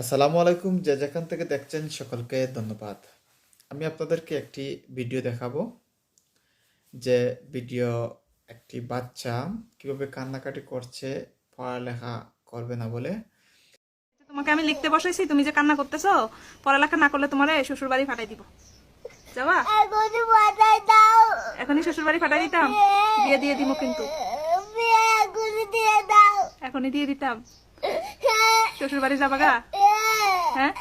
আসসালামু আলাইকুম যে যেখান থেকে দেখছেন সকলকে ধন্যবাদ। আমি আপনাদেরকে একটি ভিডিও দেখাবো যে ভিডিও একটি বাচ্চা কীভাবে কান্নাকাটি করছে পড়ালেখা করবে না বলে। তোমাকে আমি লিখতে বসাইছি তুমি যে কান্না করতেছো পড়ালেখা না করলে তোমার শ্বশুর বাড়ি ফাটাই দিব। যাবা এখনই শ্বশুর বাড়ি ফাটাই দিতাম। দিয়ে দিয়ে দিব কিন্তু। এখনই দিয়ে দাও। এখনই দিয়ে দিতাম। হ্যাঁ, শ্বশুর বাড়ি যাবা গা? হ্যাঁ।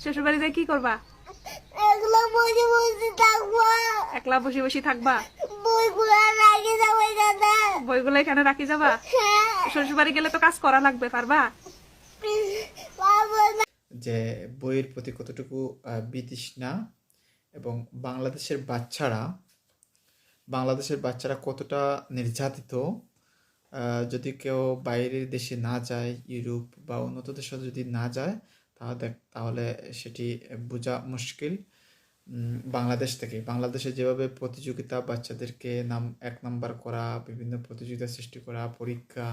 শ্বশুর কি করবা? এগুলো বসে বসে থাকব। একলা বসে বসে থাকবা? বইগুলো রাখি যাব এখানে। বইগুলো এখানে রাখি যাবা? হ্যাঁ। শ্বশুর বাড়ি গেলে তো কাজ করা লাগবে পারবা? যে বইয়ের প্রতি কতটুকু আহ, বিতৃষ্ণা এবং বাংলাদেশের বাচ্চারা বাংলাদেশের বাচ্চারা কতটা নির্যাতিত আহ, যদি কেউ বাইরের দেশে না যায় ইউরোপ বা উন্নত দেশে যদি না যায় তাহলে তাহলে সেটি বোঝা মুশকিল। বাংলাদেশ থেকে, বাংলাদেশে যেভাবে প্রতিযোগিতা বাচ্চাদেরকে নাম, এক নাম্বার করা, বিভিন্ন প্রতিযোগিতা সৃষ্টি করা, পরীক্ষা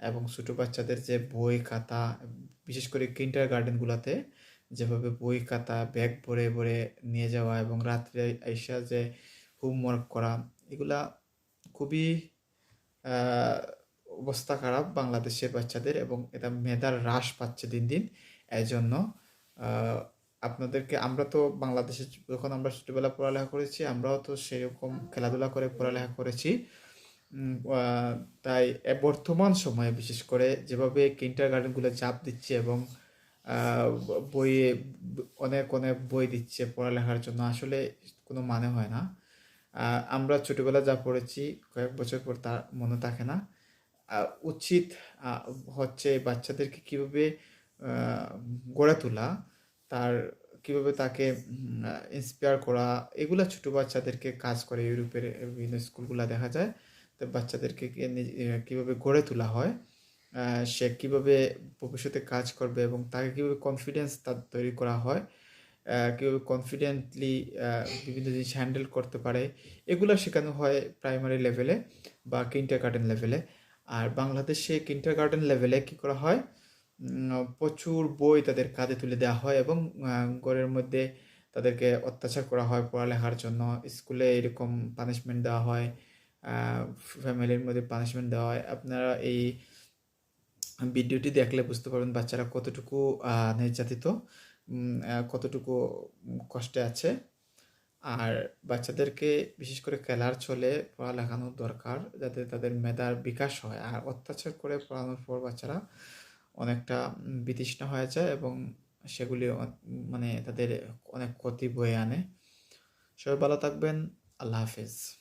এবং ছোটো বাচ্চাদের যে বই খাতা, বিশেষ করে কিন্টার গার্ডেনগুলোতে যেভাবে বই খাতা, ব্যাগ ভরে ভরে নিয়ে যাওয়া এবং রাত্রে আইসা যে হোমওয়ার্ক করা, এগুলা খুবই অবস্থা খারাপ বাংলাদেশের বাচ্চাদের এবং এটা মেধার হ্রাস পাচ্ছে দিন দিন। এই জন্য আপনাদেরকে আমরা তো বাংলাদেশে যখন আমরা ছোটোবেলা পড়ালেখা করেছি, আমরাও তো সেরকম খেলাধুলা করে পড়ালেখা করেছি। তাই বর্তমান সময়ে বিশেষ করে যেভাবে কিন্টার গার্ডেনগুলো চাপ দিচ্ছে এবং বইয়ে অনেক অনেক বই দিচ্ছে পড়ালেখার জন্য, আসলে কোনো মানে হয় না। আমরা ছোটবেলা যা পড়েছি, কয়েক বছর পর তার মনে থাকে না। উচিত হচ্ছে বাচ্চাদেরকে কীভাবে গড়ে তোলা, তার কীভাবে তাকে ইন্সপায়ার করা, এগুলো ছোটো বাচ্চাদেরকে কাজ করে। ইউরোপের বিভিন্ন স্কুলগুলো দেখা যায়, তো বাচ্চাদেরকে কীভাবে গড়ে তোলা হয় সে কীভাবে ভবিষ্যতে কাজ করবে এবং তাকে কীভাবে কনফিডেন্স তার তৈরি করা হয় কীভাবে কনফিডেন্টলি বিভিন্ন জিনিস হ্যান্ডেল করতে পারে, এগুলো শেখানো হয় প্রাইমারি লেভেলে বা কিন্টার গার্ডেন লেভেলে আর বাংলাদেশে কিন্টার গার্ডেন লেভেলে কী করা হয় প্রচুর বই তাদের কাঁধে তুলে দেওয়া হয় এবং ঘরের মধ্যে তাদেরকে অত্যাচার করা হয় পড়ালেখার জন্য। স্কুলে এরকম পানিশমেন্ট দেওয়া হয় ফ্যামিলির মধ্যে পানিশমেন্ট দেওয়া হয়। আপনারা এই ভিডিওটি দেখলে বুঝতে পারবেন বাচ্চারা কতটুকু নির্যাতিত কতটুকু কষ্টে আছে। আর বাচ্চাদেরকে বিশেষ করে খেলার ছলে পড়ালেখানো দরকার যাতে তাদের মেধার বিকাশ হয়। আর অত্যাচার করে পড়ানোর পর বাচ্চারা অনেকটা বিতৃষ্ণ হয়ে যায় এবং সেগুলি মানে তাদের অনেক ক্ষতি বয়ে আনে। সবাই ভালো থাকবেন। আল্লাহ হাফেজ।